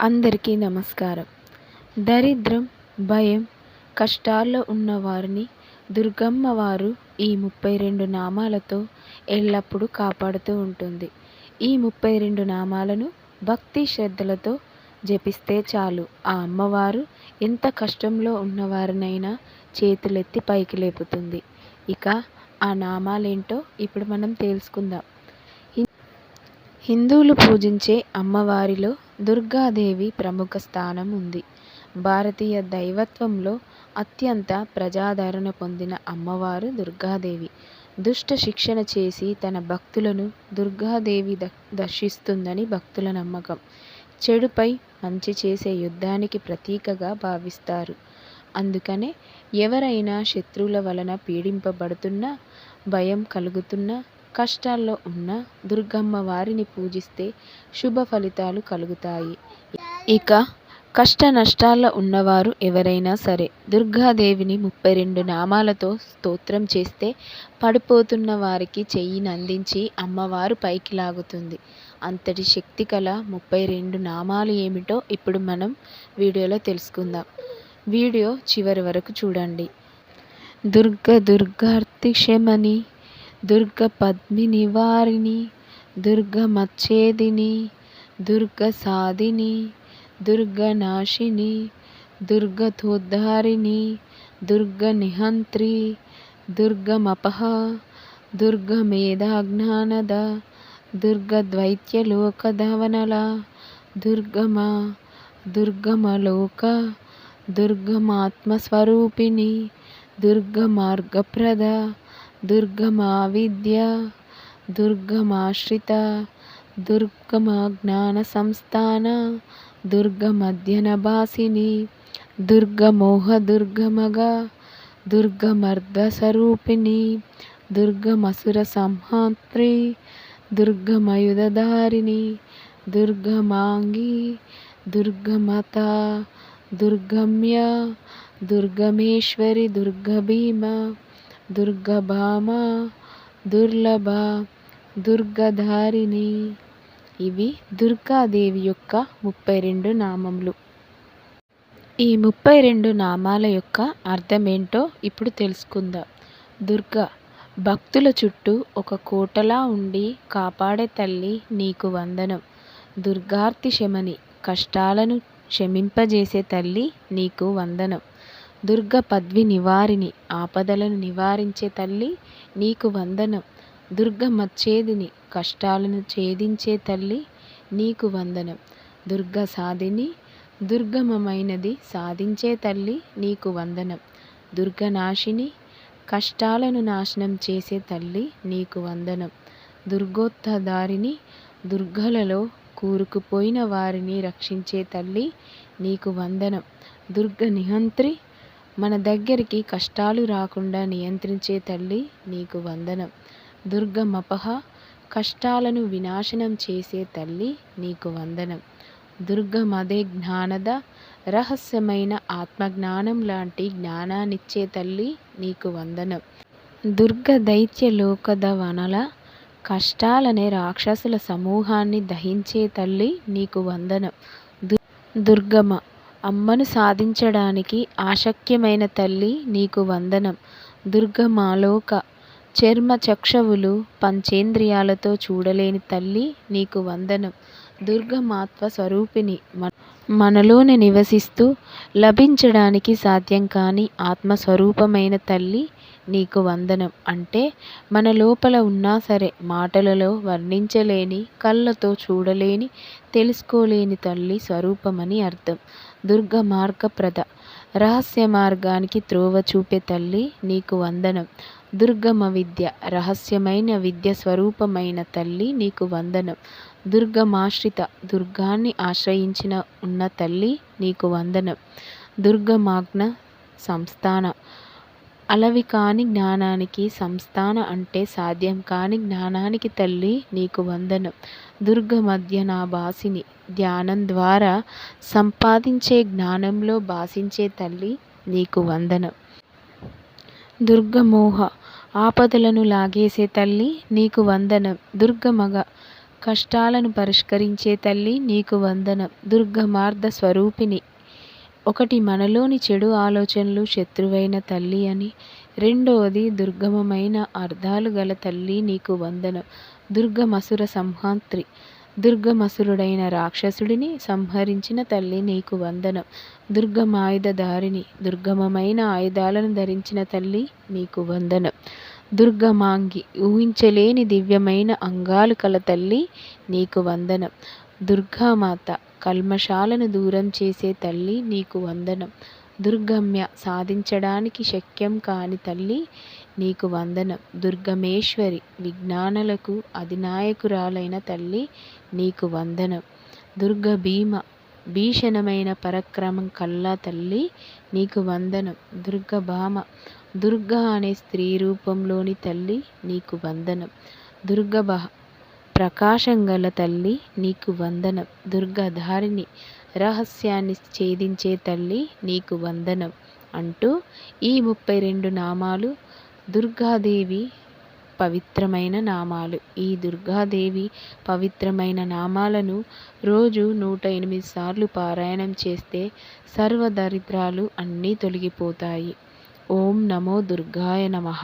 అందరికీ నమస్కారం. దరిద్రం భయం కష్టాల్లో ఉన్నవారిని దుర్గమ్మ వారు ఈ ముప్పై రెండు నామాలతో ఎల్లప్పుడూ కాపాడుతూ ఉంటుంది. ఈ ముప్పై రెండు నామాలను భక్తి శ్రద్ధలతో జపిస్తే చాలు. ఆ అమ్మవారు ఎంత కష్టంలో ఉన్నవారినైనా చేతులెత్తి పైకి లేపుతుంది. ఇక ఆ నామాలేంటో ఇప్పుడు మనం తెలుసుకుందాం. హిందువులు పూజించే అమ్మవారిలో దుర్గాదేవి ప్రముఖ స్థానం ఉంది. భారతీయ దైవత్వంలో అత్యంత ప్రజాదరణ పొందిన అమ్మవారు దుర్గాదేవి. దుష్ట శిక్షణ చేసి తన భక్తులను దుర్గాదేవి ద దర్శిస్తుందని భక్తుల నమ్మకం. చెడుపై మంచి చేసే యుద్ధానికి ప్రతీకగా భావిస్తారు. అందుకనే ఎవరైనా శత్రువుల వలన పీడింపబడుతున్నా భయం కలుగుతున్నా కష్టాల్లో ఉన్న దుర్గమ్మ వారిని పూజిస్తే శుభ ఫలితాలు కలుగుతాయి. ఇక కష్ట నష్టాల్లో ఉన్నవారు ఎవరైనా సరే దుర్గాదేవిని ముప్పై రెండు నామాలతో స్తోత్రం చేస్తే పడిపోతున్న వారికి చెయ్యిని అందించి అమ్మవారు పైకి లాగుతుంది. అంతటి శక్తి కల ముప్పై రెండు నామాలు ఏమిటో ఇప్పుడు మనం వీడియోలో తెలుసుకుందాం. వీడియో చివరి వరకు చూడండి. దుర్గ దుర్గార్తి క్షమని దుర్గ పద్మి నివారిణి దుర్గ మచ్చేదిని దుర్గ సాధిని దుర్గ నాశిని దుర్గతోద్ధారిణి దుర్గ నిహంత్రి దుర్గమపహ దుర్గ మేధాజ్ఞానద దుర్గ ద్వైత్యలోకధవనల దుర్గమ దుర్గమలోక దుర్గమాత్మస్వరూపిణి దుర్గమార్గప్రద दुर्गमाविद्या दुर्गमाश्रिता दुर्गमज्ञानसंस्थाना दुर्गमध्यनभासिनी दुर्गमोहदुर्गमगा दुर्गमग दुर्गमसुरसंहात्री दुर्गमयुधधारिणी दुर्गमाङ्गी दुर्गमता दुर्गम्या दुर्गमेश्वरि दुर्गभीमा। దుర్గభామ దుర్లభ దుర్గధారిణి. ఇవి దుర్గాదేవి యొక్క ముప్పై రెండు నామములు. ఈ ముప్పై రెండు నామాల యొక్క అర్థమేంటో ఇప్పుడు తెలుసుకుందాం. దుర్గా భక్తుల చుట్టూ ఒక కోటలా ఉండి కాపాడే తల్లి నీకు వందనం. దుర్గార్తి శమని కష్టాలను క్షమింపజేసే తల్లి నీకు వందనం. దుర్గ పద్వి నివారిణి ఆపదలను నివారించే తల్లి నీకు వందనం. దుర్గ మచ్చేదిని కష్టాలను ఛేదించే తల్లి నీకు వందనం. దుర్గ సాధిని దుర్గమమైనది సాధించే తల్లి నీకు వందనం. దుర్గనాశిని కష్టాలను నాశనం చేసే తల్లి నీకు వందనం. దుర్గోత్తదారిని దుర్గలలో కూరుకుపోయిన వారిని రక్షించే తల్లి నీకు వందనం. దుర్గ నిహంత్రి మన దగ్గరికి కష్టాలు రాకుండా నియంత్రించే తల్లి నీకు వందనం. దుర్గమపహ కష్టాలను వినాశనం చేసే తల్లి నీకు వందనం. దుర్గమదే జ్ఞానద రహస్యమైన ఆత్మజ్ఞానం లాంటి జ్ఞానాన్నిచ్చే తల్లి నీకు వందనం. దుర్గ దైత్య లోకద వనల కష్టాలనే రాక్షసుల సమూహాన్ని దహించే తల్లి నీకు వందనం. దుర్గమ అమ్మను సాధించడానికి ఆశక్యమైన తల్లి నీకు వందనం. దుర్గమాలోక చర్మ చక్షవులు పంచేంద్రియాలతో చూడలేని తల్లి నీకు వందనం. దుర్గమాత్వ స్వరూపిణి మనలోనే నివసిస్తూ లభించడానికి సాధ్యం కాని ఆత్మస్వరూపమైన తల్లి నీకు వందనం. అంటే మన లోపల ఉన్నా సరే మాటలలో వర్ణించలేని కళ్ళతో చూడలేని తెలుసుకోలేని తల్లి స్వరూపమని అర్థం. దుర్గ మార్గప్రద రహస్య మార్గానికి త్రోవ చూపే తల్లి నీకు వందనం. దుర్గమ విద్య రహస్యమైన విద్య స్వరూపమైన తల్లి నీకు వందనం. దుర్గమాశ్రిత దుర్గాన్ని ఆశ్రయించిన ఉన్న తల్లి నీకు వందనం. దుర్గమాగ్న సంస్థాన అలవి కాని జ్ఞానానికి సంస్థాన అంటే సాధ్యం. కాని జ్ఞానానికి తల్లి నీకు వందనం. దుర్గ మధ్య నా భాసిని ధ్యానం ద్వారా సంపాదించే జ్ఞానంలో భాసించే తల్లి నీకు వందనం. దుర్గమోహ ఆపదలను లాగేసే తల్లి నీకు వందనం. దుర్గమగ కష్టాలను పరిష్కరించే తల్లి నీకు వందనం. దుర్గమార్ధ స్వరూపిణి. ఒకటి మనలోని చెడు ఆలోచనలు శత్రువైన తల్లి అని రెండవది దుర్గమమైన అర్థాలు గల తల్లి నీకు వందనం. దుర్గమసుర సంహాంత్రి. దుర్గమసురుడైన రాక్షసుడిని సంహరించిన తల్లి నీకు వందనం. దుర్గమాయుధధారిణి. దుర్గమమైన ఆయుధాలను ధరించిన తల్లి నీకు వందనం. దుర్గమాంగి. ఊహించలేని దివ్యమైన అంగాలు కల తల్లి నీకు వందనం. దుర్గామాత కల్మషాలను దూరం చేసే తల్లి నీకు వందనం. దుర్గమ్య సాధించడానికి శక్యం కాని తల్లి నీకు వందనం. దుర్గమేశ్వరి విజ్ఞానులకు అధినాయకురాలైన తల్లి నీకు వందనం. దుర్గ భీమ భీషణమైన పరక్రమం కల్లా తల్లి నీకు వందనం. దుర్గభామ దుర్గా అనే స్త్రీ రూపంలోని తల్లి నీకు వందనం. దుర్గభ ప్రకాశం గల తల్లి నీకు వందనం. దుర్గధారిణి రహస్యాన్ని ఛేదించే తల్లి నీకు వందనం అంటూ ఈ ముప్పై రెండు నామాలు దుర్గాదేవి పవిత్రమైన నామాలు. ఈ దుర్గాదేవి పవిత్రమైన నామాలను రోజు నూట ఎనిమిది సార్లు పారాయణం చేస్తే సర్వ దరిద్రాలు అన్నీ తొలగిపోతాయి. ఓం నమో దుర్గాయ నమః.